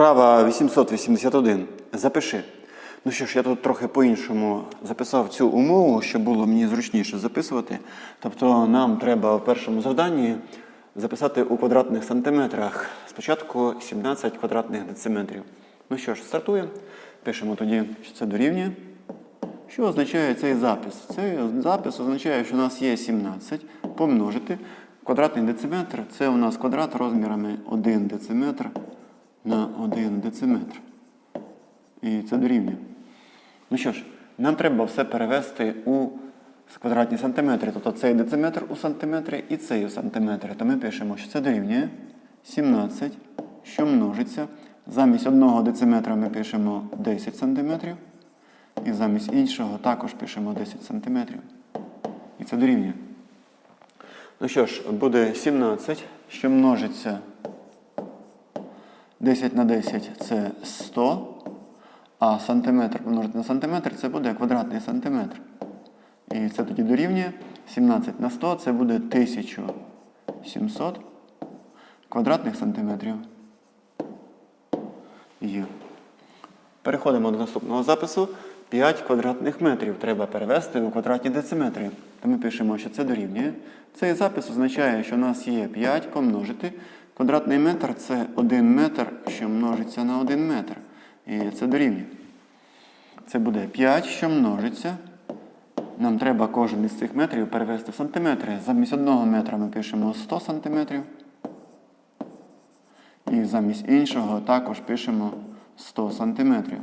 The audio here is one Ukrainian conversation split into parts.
Вправа 881. Запиши. Ну що ж, я тут трохи по-іншому записав цю умову, щоб було мені зручніше записувати. Тобто нам треба в першому завданні записати у квадратних сантиметрах. Спочатку 17 квадратних дециметрів. Ну що ж, стартуємо. Пишемо тоді, що це дорівнює. Що означає цей запис? Цей запис означає, що у нас є 17 помножити. Квадратний дециметр це у нас квадрат розмірами 1 дециметр на 1 дециметр. І це дорівнює. Ну що ж, нам треба все перевести у квадратні сантиметри. Тобто цей дециметр у сантиметри і цей у сантиметри. То ми пишемо, що це дорівнює 17, що множиться. Замість одного дециметра ми пишемо 10 сантиметрів. І замість іншого також пишемо 10 сантиметрів. І це дорівнює. Ну що ж, буде 17, що множиться 10 на 10 це 100, а сантиметр помножити на сантиметр це буде квадратний сантиметр. І це тоді дорівнює 17 на 100 це буде 1700 квадратних сантиметрів. Є. Переходимо до наступного запису. 5 квадратних метрів треба перевести у квадратні дециметри. То ми пишемо, що це дорівнює. Цей запис означає, що у нас є 5 помножити. Квадратний метр це 1 метр, що множиться на 1 метр. І це дорівнює. Це буде 5, що множиться. Нам треба кожен із цих метрів перевести в сантиметри. Замість одного метра ми пишемо 100 сантиметрів. І замість іншого також пишемо 100 сантиметрів.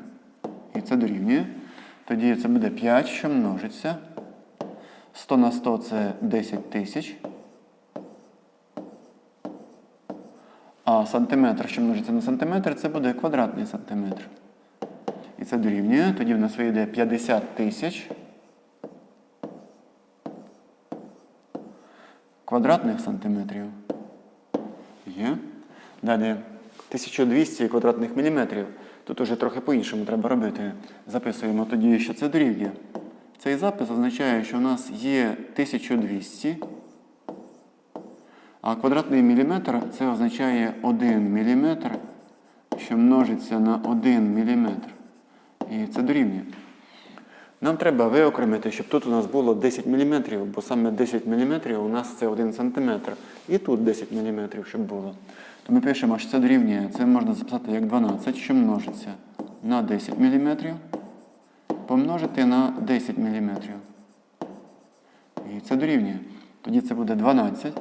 І це дорівнює. Тоді це буде 5, що множиться. 100 на 100 це 10 тисяч. А сантиметр, що множиться на сантиметр, це буде квадратний сантиметр. І це дорівнює. Тоді в нас вийде 50 тисяч квадратних сантиметрів. Є. Далі 1200 квадратних міліметрів. Тут уже трохи по-іншому треба робити. Записуємо тоді, що це дорівнює. Цей запис означає, що у нас є 1200, а квадратний міліметр це означає 1 міліметр, що множиться на 1 міліметр. І це дорівнює. Нам треба виокремити, щоб тут у нас було 10 мм, бо саме 10 мм у нас це 1 см. І тут 10 мм, щоб було. То ми пишемо, що це дорівнює. Це можна записати як 12, що множиться на 10 мм, помножити на 10 мм. І це дорівнює. Тоді це буде 12,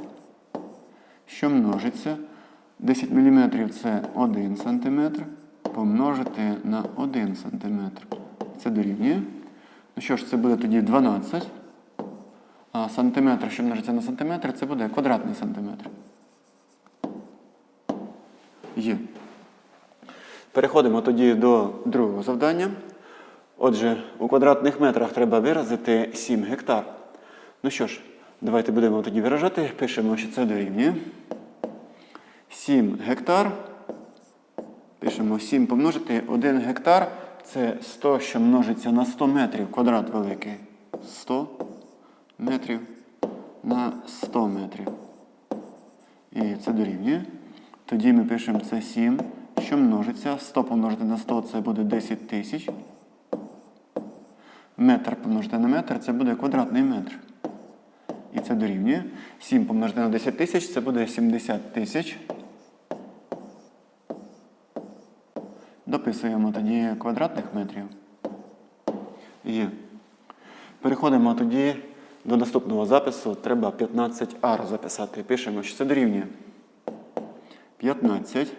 що множиться. 10 мм це 1 см, помножити на 1 см. Це дорівнює. Ну що ж, це буде тоді 12. А сантиметр, що множиться на сантиметр, це буде квадратний сантиметр. Є. Переходимо тоді до другого завдання. Отже, у квадратних метрах треба виразити 7 гектар. Ну що ж, давайте будемо тоді виражати. Пишемо, що це дорівнює. 7 гектар. Пишемо 7 помножити 1 гектар. Це 100, що множиться на 100 метрів. Квадрат великий. 100 метрів на 100 метрів. І це дорівнює. Тоді ми пишемо це 7, що множиться. 100 помножити на 100 це буде 10 тисяч. Метр помножити на метр це буде квадратний метр. Це дорівнює. 7 помножити на 10 тисяч це буде 70 тисяч. Дописуємо тоді квадратних метрів. Є. Переходимо тоді до наступного запису. Треба 15 ар записати. Пишемо, що це дорівнює. 15,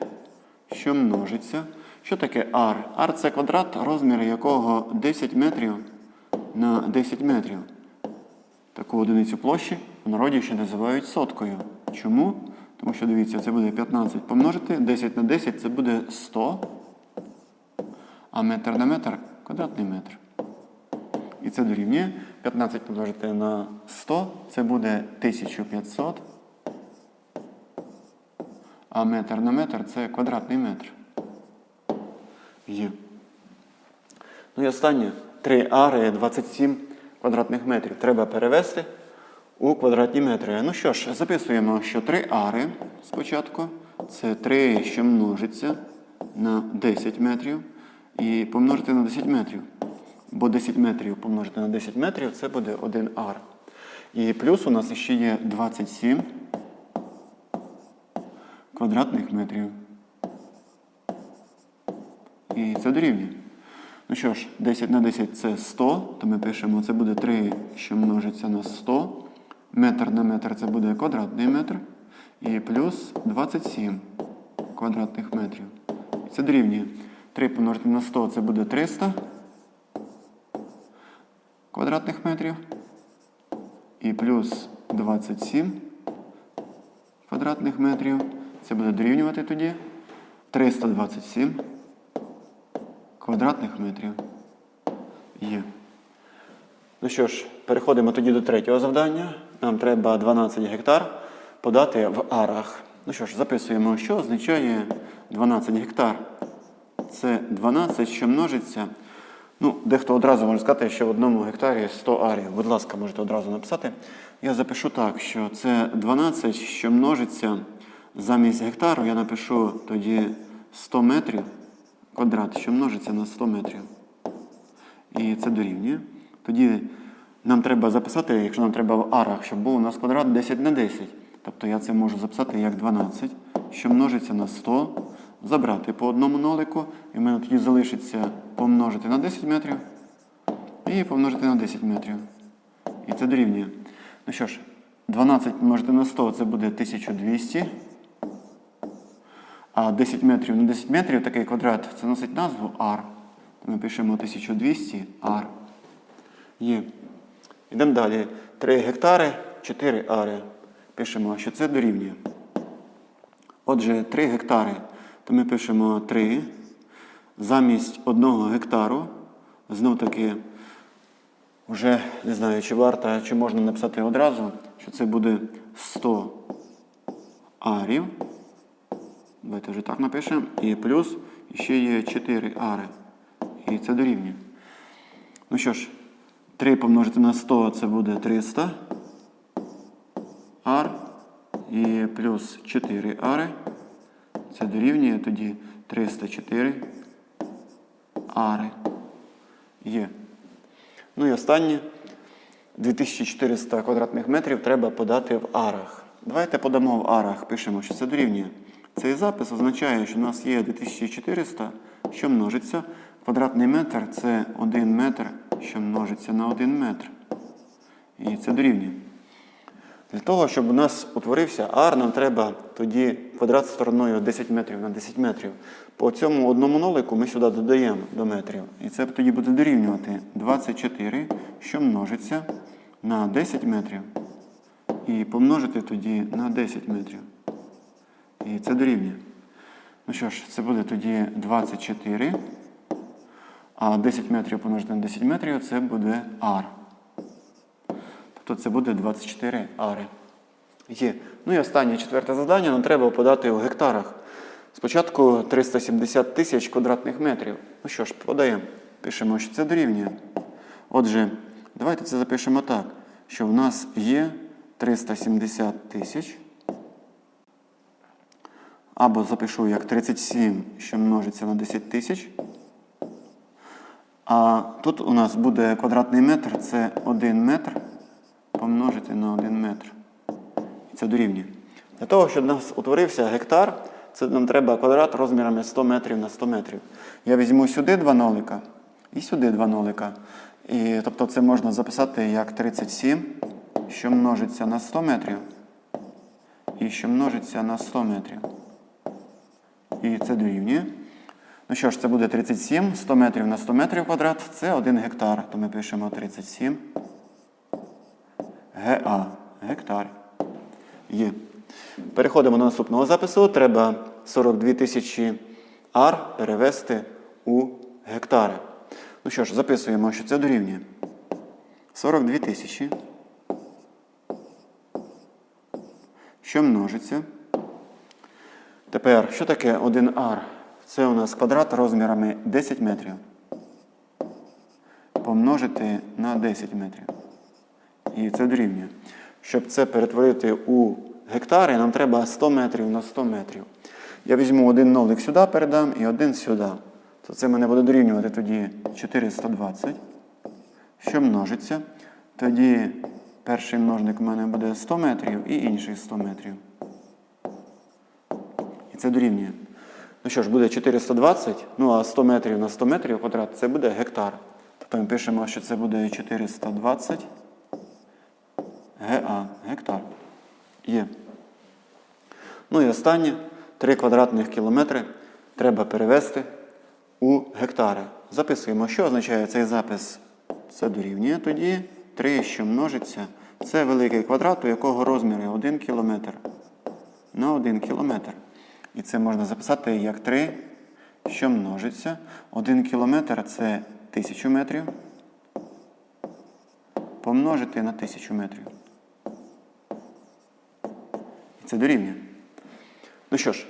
що множиться. Що таке ар? Ар це квадрат, розмір якого 10 метрів на 10 метрів. Таку одиницю площі в народі ще називають соткою. Чому? Тому що дивіться, це буде 15 помножити, 10 на 10 це буде 100. А метр на метр квадратний метр. І це дорівнює 15 помножити на 100, це буде 1500. А метр на метр це квадратний метр. Є. Ну і останнє. 3 ари 27 квадратних метрів. Треба перевести у квадратні метри. Ну що ж, записуємо, що 3 ари спочатку. Це 3, що множиться на 10 метрів і помножити на 10 метрів. Бо 10 метрів помножити на 10 метрів це буде 1 ар. І плюс у нас ще є 27 квадратних метрів. І це дорівнює. Ну що ж, 10 на 10 це 100, то ми пишемо, це буде 3, що множиться на 100. Метр на метр це буде квадратний метр. І плюс 27 квадратних метрів. Це дорівнює. 3 помножити на 100 це буде 300 квадратних метрів. І плюс 27 квадратних метрів. Це буде дорівнювати тоді 327 квадратних метрів. Є. Ну що ж, переходимо тоді до третього завдання. Нам треба 12 гектар подати в арах. Ну що ж, записуємо, що означає 12 гектар. Це 12, що множиться. Ну, дехто одразу може сказати, що в одному гектарі 100 арів. Будь ласка, можете одразу написати. Я запишу так, що це 12, що множиться замість гектару, я напишу тоді 100 метрів квадрат, що множиться на 100 метрів. І це дорівнює. Тоді нам треба записати, якщо нам треба в арах, щоб був у нас квадрат 10 на 10. Тобто я це можу записати як 12, що множиться на 100, забрати по одному нолику, і в мене тоді залишиться помножити на 10 метрів і помножити на 10 метрів. І це дорівнює. Ну що ж, 12 помножити на 100 це буде 1200. А 10 метрів на 10 метрів такий квадрат це носить назву R. Ми пишемо 1200 R. Є. Йдемо далі. 3 гектари, 4 ари. Пишемо, що це дорівнює. Отже, 3 гектари. То ми пишемо 3. Замість 1 гектару. Знов таки, вже не знаю, чи варто, чи можна написати одразу, що це буде 100 арів. Давайте вже так напишемо. І плюс ще є 4 ари. І це дорівнює. Ну що ж, 3 помножити на 100 це буде 300 ар. І плюс 4 ари. Це дорівнює тоді 304 ари. Є. Ну і останнє. 2400 квадратних метрів треба подати в арах. Давайте подамо в арах. Пишемо, що це дорівнює. Цей запис означає, що у нас є 2400, що множиться. Квадратний метр це 1 метр, що множиться на 1 метр. І це дорівнює. Для того, щоб у нас утворився ар, нам треба тоді квадрат стороною 10 метрів на 10 метрів. По цьому одному нолику ми сюди додаємо до метрів. І це тоді буде дорівнювати 24, що множиться на 10 метрів. І помножити тоді на 10 метрів. І це дорівнює. Ну що ж, це буде тоді 24. А 10 метрів помножити на 10 метрів це буде ар. Тобто це буде 24 ари. Є. Ну і останнє четверте завдання нам треба подати у гектарах. Спочатку 370 тисяч квадратних метрів. Ну що ж, подаємо. Пишемо, що це дорівнює. Отже, давайте це запишемо так, що в нас є 370 тисяч. Або запишу як 37, що множиться на 10 тисяч. А тут у нас буде квадратний метр, це 1 метр помножити на 1 метр. Це дорівнює. Для того, щоб у нас утворився гектар, це нам треба квадрат розмірами 100 метрів на 100 метрів. Я візьму сюди два нолика і сюди два нолика. І, тобто це можна записати як 37, що множиться на 100 метрів. І що множиться на 100 метрів. І це дорівнює. Ну що ж, це буде 37, 100 метрів на 100 метрів квадрат, це 1 гектар. То ми пишемо 37 ГА. Гектар. Є. Переходимо до наступного запису. Треба 42 тисячі ар перевести у гектари. Ну що ж, записуємо, що це дорівнює. 42 тисячі. Що множиться? Тепер, що таке 1 ар? Це у нас квадрат розмірами 10 метрів. Помножити на 10 метрів. І це дорівнює. Щоб це перетворити у гектари, нам треба 100 метрів на 100 метрів. Я візьму один нолик сюди передам і один сюди. То це мене буде дорівнювати тоді 420, що множиться. Тоді перший множник у мене буде 100 метрів і інший 100 метрів. І це дорівнює. Ну що ж, буде 420, ну а 100 метрів на 100 метрів квадрат це буде гектар. Тобто ми пишемо, що це буде 420 га, гектар. Є. Ну і останнє 3 квадратних кілометри треба перевести у гектари. Записуємо, що означає цей запис. Це дорівнює тоді 3, що множиться. Це великий квадрат, у якого розміри 1 кілометр на 1 кілометр. І це можна записати як 3, що множиться. 1 кілометр це 1000 метрів. Помножити на 1000 метрів. І це дорівнює. Ну що ж,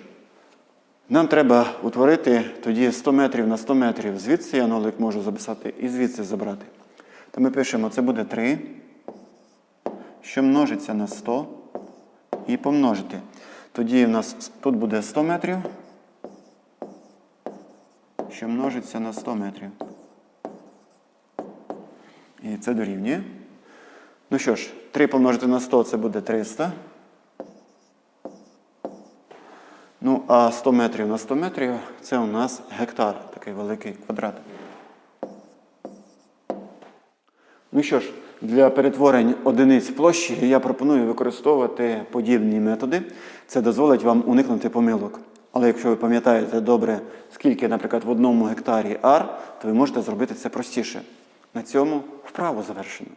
нам треба утворити тоді 100 метрів на 100 метрів. Звідси я нолик можу записати і звідси забрати. То ми пишемо, це буде 3, що множиться на 100 і помножити. Тоді в нас тут буде 100 метрів, що множиться на 100 метрів. І це дорівнює. Ну що ж, 3 помножити на 100 це буде 300. Ну, а 100 метрів на 100 метрів це у нас гектар, такий великий квадрат. Ну що ж, для перетворень одиниць площі я пропоную використовувати подібні методи. Це дозволить вам уникнути помилок. Але якщо ви пам'ятаєте добре, скільки, наприклад, в одному гектарі ар, то ви можете зробити це простіше. На цьому вправо завершено.